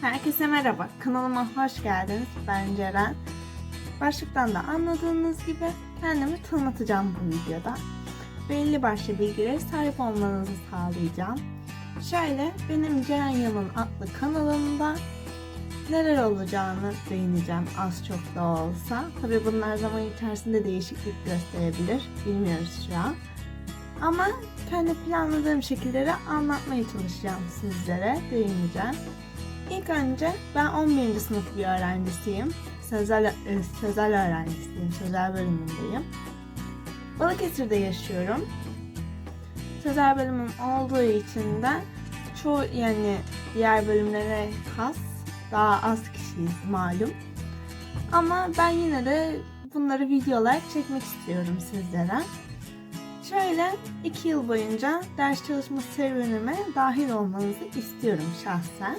Herkese merhaba, kanalıma hoş geldiniz. Ben Ceren. Başlıktan da anladığınız gibi kendimi tanıtacağım bu videoda. Belli başlı bilgilere sahip olmanızı sağlayacağım. Şöyle, benim Ceren Yalın adlı kanalımda neler olacağını değineceğim az çok da olsa. Tabi bunlar zaman içerisinde değişiklik gösterebilir, bilmiyoruz şu an. Ama kendi planladığım şekilleri anlatmaya çalışacağım sizlere, değineceğim. İlk önce ben 11. sınıf bir öğrencisiyim. Sözel, e, sözel öğrencisiyim, sözel bölümündeyim. Balıkesir'de yaşıyorum. Sözel bölümüm olduğu için de çoğu yani diğer bölümlere has daha az kişiyiz malum. Ama ben yine de bunları video olarak çekmek istiyorum sizlere. Şöyle iki yıl boyunca ders çalışma serüvenime dahil olmanızı istiyorum şahsen.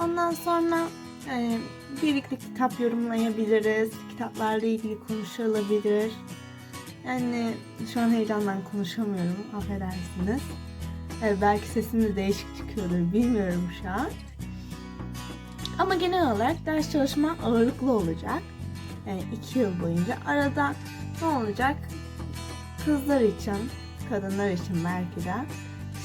Ondan sonra e, birlikte kitap yorumlayabiliriz. Kitaplarla ilgili konuşulabilir. Yani şu an heyecandan konuşamıyorum. Affedersiniz. E, belki sesim de değişik çıkıyordur. Bilmiyorum şu an. Ama genel olarak ders çalışma ağırlıklı olacak. Yani iki yıl boyunca. Arada ne olacak? Kızlar için, kadınlar için belki de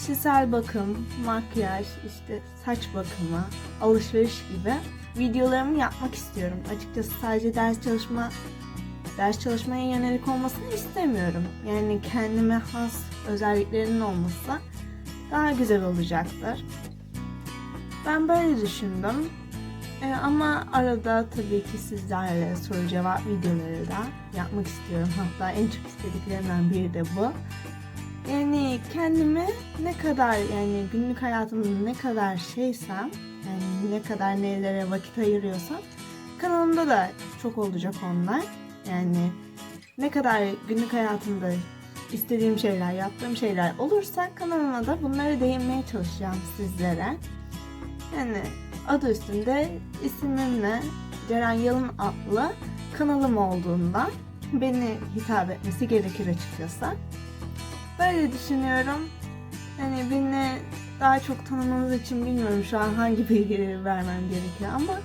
kişisel bakım, makyaj, işte saç bakımı, alışveriş gibi videolarımı yapmak istiyorum. Açıkçası sadece ders çalışma ders çalışmaya yönelik olmasını istemiyorum. Yani kendime has özelliklerinin olması daha güzel olacaktır. Ben böyle düşündüm. Ee, ama arada tabii ki sizlerle soru cevap videoları da yapmak istiyorum. Hatta en çok istediklerimden biri de bu. Yani kendimi ne kadar yani günlük hayatımda ne kadar şeysem yani ne kadar nelere vakit ayırıyorsam kanalımda da çok olacak onlar. Yani ne kadar günlük hayatımda istediğim şeyler, yaptığım şeyler olursa kanalıma da bunları değinmeye çalışacağım sizlere. Yani adı üstünde ismimle Ceren Yalın adlı kanalım olduğunda beni hitap etmesi gerekir açıkçası. Böyle düşünüyorum. Hani beni daha çok tanımanız için bilmiyorum şu an hangi bilgileri vermem gerekiyor ama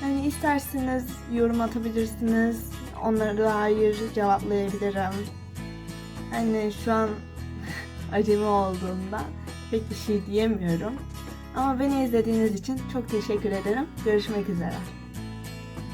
hani isterseniz yorum atabilirsiniz. Onlara dair cevaplayabilirim. Hani şu an acemi olduğunda pek bir şey diyemiyorum. Ama beni izlediğiniz için çok teşekkür ederim. Görüşmek üzere.